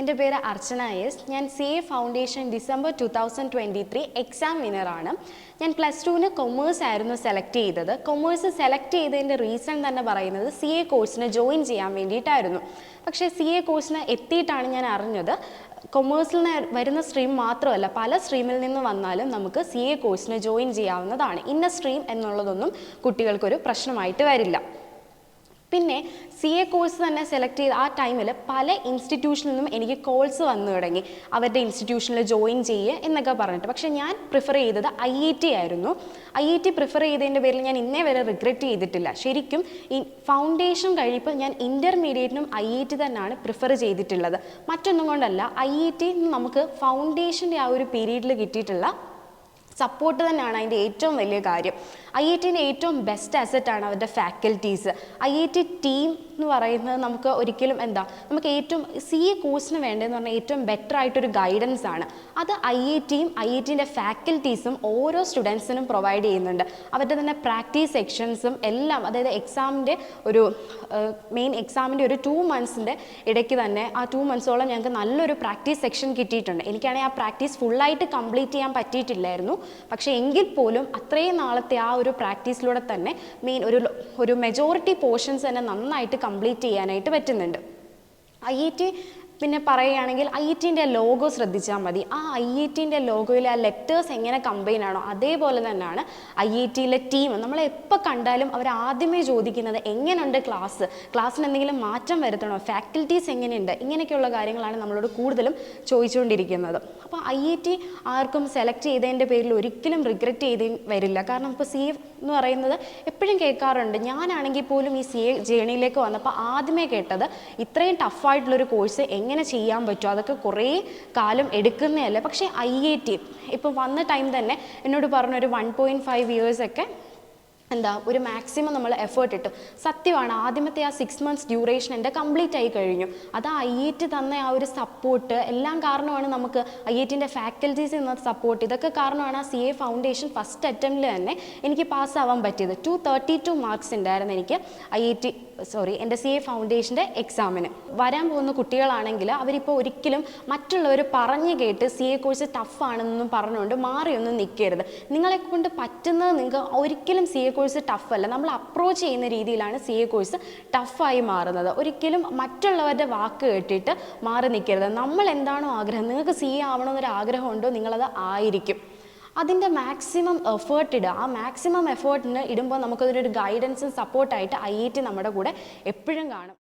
എന്റെ പേര് അർച്ചന എസ്. ഞാൻ C A foundation December two thousand twenty three exam വിനറാണ് ഞാൻ പ്ലസ് ടുവിന് കൊമേഴ്സ് ആയിരുന്നു സെലക്ട് ചെയ്തത്. കൊമേഴ്സ് സെലക്ട് ചെയ്തതിന്റെ റീസൺ തന്നെ പറയുന്നത് സി എ കോഴ്സിന് ജോയിൻ ചെയ്യാൻ വേണ്ടിയിട്ടായിരുന്നു. പക്ഷേ സി എ കോഴ്സിന് എത്തിയിട്ടാണ് ഞാൻ അറിഞ്ഞത്. കൊമേഴ്സിൽ നിന്ന് വരുന്ന സ്ട്രീം മാത്രമല്ല പല സ്ട്രീമിൽ നിന്ന് വന്നാലും നമുക്ക് സി എ കോഴ്സിന് ജോയിൻ ചെയ്യാവുന്നതാണ്. ഇന്ന സ്ട്രീം എന്നുള്ളതൊന്നും കുട്ടികൾക്കൊരു പ്രശ്നമായിട്ട് വരില്ല. പിന്നെ സി എ കോഴ്സ് തന്നെ സെലക്ട് ചെയ്ത ആ ടൈമിൽ പല ഇൻസ്റ്റിറ്റ്യൂഷനിൽ നിന്നും എനിക്ക് കോൾസ് വന്നു തുടങ്ങി. അവരുടെ ഇൻസ്റ്റിറ്റ്യൂഷനിൽ ജോയിൻ ചെയ്യുക എന്നൊക്കെ പറഞ്ഞിട്ട്. പക്ഷേ ഞാൻ പ്രിഫർ ചെയ്തത് ഐ ഐ ടി ആയിരുന്നു. ഐ ഐ ടി പ്രിഫർ ചെയ്തതിന്റെ പേരിൽ ഞാൻ ഇന്നേ വരെ റിഗ്രറ്റ് ചെയ്തിട്ടില്ല. ശരിക്കും ഈ ഫൗണ്ടേഷൻ കഴിയുമ്പോൾ ഞാൻ ഇന്റർമീഡിയറ്റിനും ഐ ഐ ടി തന്നെയാണ് പ്രിഫർ ചെയ്തിട്ടുള്ളത്. മറ്റൊന്നും കൊണ്ടല്ല ഐ ഐ ടി നമുക്ക് ഫൗണ്ടേഷന്റെ ആ ഒരു പീരീഡിൽ കിട്ടിയിട്ടുള്ള സപ്പോർട്ട് തന്നെയാണ് അതിന്റെ ഏറ്റവും വലിയ കാര്യം. ഐ ഐ ടിന്റെ ഏറ്റവും ബെസ്റ്റ് അസറ്റാണ് അവരുടെ faculties I I T team എന്ന് പറയുന്നത് നമുക്ക് ഒരിക്കലും എന്താ നമുക്ക് ഏറ്റവും സി എ കോഴ്സിന് വേണ്ടതെന്ന് പറഞ്ഞാൽ ഏറ്റവും ബെറ്റർ ആയിട്ടൊരു ഗൈഡൻസ് ആണ്. അത് ഐ ഐ ടിയും ഐ ഐ ടിന്റെ ഫാക്കൽറ്റീസും ഓരോ സ്റ്റുഡൻസിനും പ്രൊവൈഡ് ചെയ്യുന്നുണ്ട്. അവരുടെ തന്നെ പ്രാക്ടീസ് സെക്ഷൻസും എല്ലാം അതായത് എക്സാമിന്റെ ഒരു മെയിൻ എക്സാമിന്റെ ഒരു ടു മന്ത്സിന്റെ ഇടയ്ക്ക് തന്നെ ആ ടു മന്ത്സോളം ഞങ്ങൾക്ക് നല്ലൊരു പ്രാക്ടീസ് സെക്ഷൻ കിട്ടിയിട്ടുണ്ട്. എനിക്കാണെങ്കിൽ ആ പ്രാക്ടീസ് ഫുള്ളായിട്ട് കംപ്ലീറ്റ് ചെയ്യാൻ പറ്റിയിട്ടില്ലായിരുന്നു. പക്ഷേ എങ്കിൽ പോലും അത്രയും നാളത്തെ ആ ഒരു പ്രാക്ടീസിലൂടെ തന്നെ മെയിൻ ഒരു ഒരു മെജോറിറ്റി പോർഷൻസ് തന്നെ നന്നായിട്ട് കംപ്ലീറ്റ് ചെയ്യാനായിട്ട് പറ്റുന്നുണ്ട്. ഐ ഐ ടി പിന്നെ പറയുകയാണെങ്കിൽ ഐ ടിന്റെ ലോഗോ ശ്രദ്ധിച്ചാൽ മതി. ആ ഐ ഐ ടിന്റെ ലോഗോയിലെ ആ ലെറ്റേഴ്സ് എങ്ങനെ കമ്പൈൻ ആണോ അതേപോലെ തന്നെയാണ് ഐ ഐ ടിയിലെ ടീം നമ്മൾ എപ്പോൾ കണ്ടാലും അവർ ആദ്യമേ ചോദിക്കുന്നത് എങ്ങനെയുണ്ട് ക്ലാസ് ക്ലാസ്സിന് എന്തെങ്കിലും മാറ്റം വരുത്തണോ? ഫാക്കൽറ്റീസ് എങ്ങനെയുണ്ട്? ഇങ്ങനെയൊക്കെയുള്ള കാര്യങ്ങളാണ് നമ്മളോട് കൂടുതലും ചോദിച്ചുകൊണ്ടിരിക്കുന്നത്. അപ്പോൾ ഐ ഐ ടി ആർക്കും സെലക്ട് ചെയ്തതിന്റെ പേരിൽ ഒരിക്കലും റിഗ്രറ്റ് ചെയ്ത് വരില്ല. കാരണം ഇപ്പോൾ സി എന്ന് പറയുന്നത് എപ്പോഴും കേൾക്കാറുണ്ട്. ഞാനാണെങ്കിൽ പോലും ഈ സി എ ജേണിയിലേക്ക് വന്നപ്പോൾ ആദ്യമേ കേട്ടത് ഇത്രയും ടഫായിട്ടുള്ളൊരു കോഴ്സ് എങ്ങനെ ചെയ്യാൻ പറ്റുമോ അതൊക്കെ കുറേ കാലം എടുക്കുന്നതല്ലേ? പക്ഷേ ഐ ഐ ടി ഇപ്പം വന്ന ടൈം തന്നെ എന്നോട് പറഞ്ഞൊരു വൺ പോയിന്റ് ഫൈവ് ഇയേഴ്സൊക്കെ എന്താ ഒരു മാക്സിമം നമ്മൾ എഫേർട്ട് ഇട്ടു. സത്യമാണ് ആദ്യമത്തെ ആ സിക്സ് മന്ത്സ് ഡ്യൂറേഷൻ എന്റെ കംപ്ലീറ്റ് ആയി കഴിഞ്ഞു. അത് ഐ ഐ ടി തന്ന ആ ഒരു സപ്പോർട്ട് എല്ലാം കാരണമാണ് നമുക്ക് ഐ ഐ ടിന്റെ ഫാക്കൽറ്റീസ് എന്ന സപ്പോർട്ട് ഇതൊക്കെ കാരണമാണ് ആ സി എ ഫൗണ്ടേഷൻ ഫസ്റ്റ് അറ്റംപ്റ്റിൽ തന്നെ എനിക്ക് പാസ്സാവാൻ പറ്റിയത്. ടു തേർട്ടി ടു മാർക്സ് ഉണ്ടായിരുന്നു എനിക്ക് ഐ ഐ ടി സോറി എന്റെ സി എ ഫൗണ്ടേഷന്റെ എക്സാമിന് വരാൻ പോകുന്ന കുട്ടികളാണെങ്കിൽ അവരിപ്പോൾ ഒരിക്കലും മറ്റുള്ളവർ പറഞ്ഞു കേട്ട് സി എ കോഴ്സ് ടഫാണെന്നൊന്നും പറഞ്ഞുകൊണ്ട് മാറിയൊന്നും നിൽക്കരുത്. നിങ്ങളെ കൊണ്ട് പറ്റുന്നത് നിങ്ങൾക്ക് ഒരിക്കലും സി എ കോഴ്സ് ടഫല്ല നമ്മൾ അപ്രോച്ച് ചെയ്യുന്ന രീതിയിലാണ് സി എ കോഴ്സ് ടഫായി മാറുന്നത്. ഒരിക്കലും മറ്റുള്ളവരുടെ വാക്ക് കേട്ടിട്ട് മാറി നിൽക്കരുത്. നമ്മൾ എന്താണോ ആഗ്രഹം നിങ്ങൾക്ക് സി എ ആവണമെന്നൊരു ആഗ്രഹമുണ്ടോ നിങ്ങളത് ആയിരിക്കും. അതിന്റെ മാക്സിമം എഫേർട്ട് ഇടുക. ആ മാക്സിമം എഫേർട്ടിന് ഇടുമ്പോൾ നമുക്കതിനൊരു ഗൈഡൻസും സപ്പോർട്ടായിട്ട് ഐ ഐ ടി നമ്മുടെ കൂടെ എപ്പോഴും കാണും.